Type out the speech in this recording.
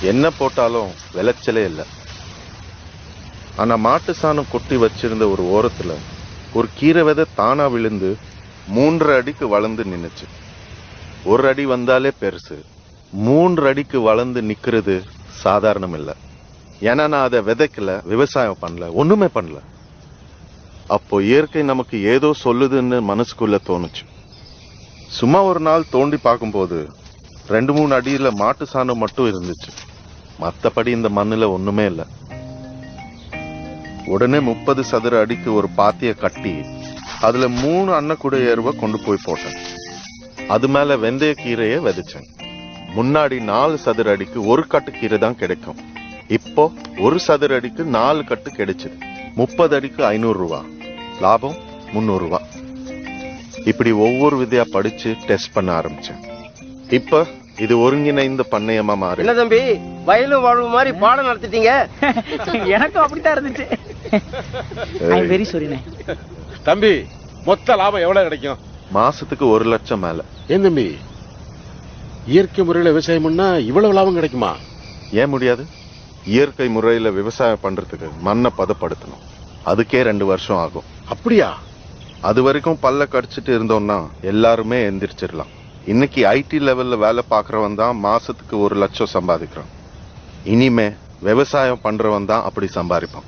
என்ன போட்டாலும் விளைச்சலே இல்லை. ஆனால் மாட்டு சாணம் கொட்டி வச்சிருந்த ஒரு ஓரத்தில் ஒரு கீரை விதை தானாக விழுந்து மூன்றரை அடிக்கு வளர்ந்து நின்றுச்சு ஒரு அடி வந்தாலே பெருசு. மூன்று அடிக்கு வளர்ந்து நிற்கிறது சாதாரணம் இல்லை. ஏன்னா நான் அதை விதைக்கல விவசாயம் பண்ணல ஒன்றுமே பண்ணல. அப்போ இயற்கை நமக்கு ஏதோ சொல்லுதுன்னு மனசுக்குள்ள தோணுச்சு. சும்மா ஒரு நாள் தோண்டி பார்க்கும்போது ரெண்டு மூணு அடியில் மாட்டு சாணம் மட்டும் இருந்துச்சு. மத்தபடி இந்த மண்ணுல ஒண்ணுமே இல்ல. உடனே முப்பது சதுர அடிக்கு ஒரு பாத்திய கட்டி அதுல மூணு அன்னக்குடைய எருவை கொண்டு போய் போட்டேன். அது மேல வெந்தய கீரையை விதைச்சேன். முன்னாடி நாலு சதுர அடிக்கு ஒரு கட்டு கீரை தான் கிடைக்கும். இப்போ ஒரு சதுர அடிக்கு நாலு கட்டு கிடைச்சது. முப்பது அடிக்கு ஐநூறு ரூபா. லாபம் முந்நூறு ரூபா. இப்படி ஒவ்வொரு விதையா படிச்சு டெஸ்ட் பண்ண ஆரம்பிச்சேன். இப்ப இது ஒருங்கிணைந்த பண்ணையமா மாறி. என்ன தம்பி வயலும் வாழ்வு மாதிரி பாடம் நடத்திட்டீங்க. எனக்கும் அப்படித்தான் இருந்துச்சு. ஐ வெரி சாரிண்ணே தம்பி மொத்த லாபம் எவ்வளவு கிடைக்கும்? மாசத்துக்கு ஒரு லட்சம் மேல. ஏன் தம்பி? இயற்கை முறையில விவசாயம் பண்ணா இவ்வளவு லாபம் கிடைக்குமா? ஏன் முடியாது? இயற்கை முறையில விவசாயம் பண்றதுக்கு மண்ணை பதப்படுத்தணும். அதுக்கே ரெண்டு வருஷம் ஆகும். அப்படியா? அது வரைக்கும் பல்ல கடிச்சிட்டு இருந்தோம்னா எல்லாருமே எந்திரிச்சிடலாம். இன்னைக்கு ஐடி லெவலில் வேலை பார்க்குறவன் தான் மாதத்துக்கு ஒரு லட்சம் சம்பாதிக்கிறான். இனிமே விவசாயம் பண்ணுறவன் தான் அப்படி சம்பாதிப்பான்.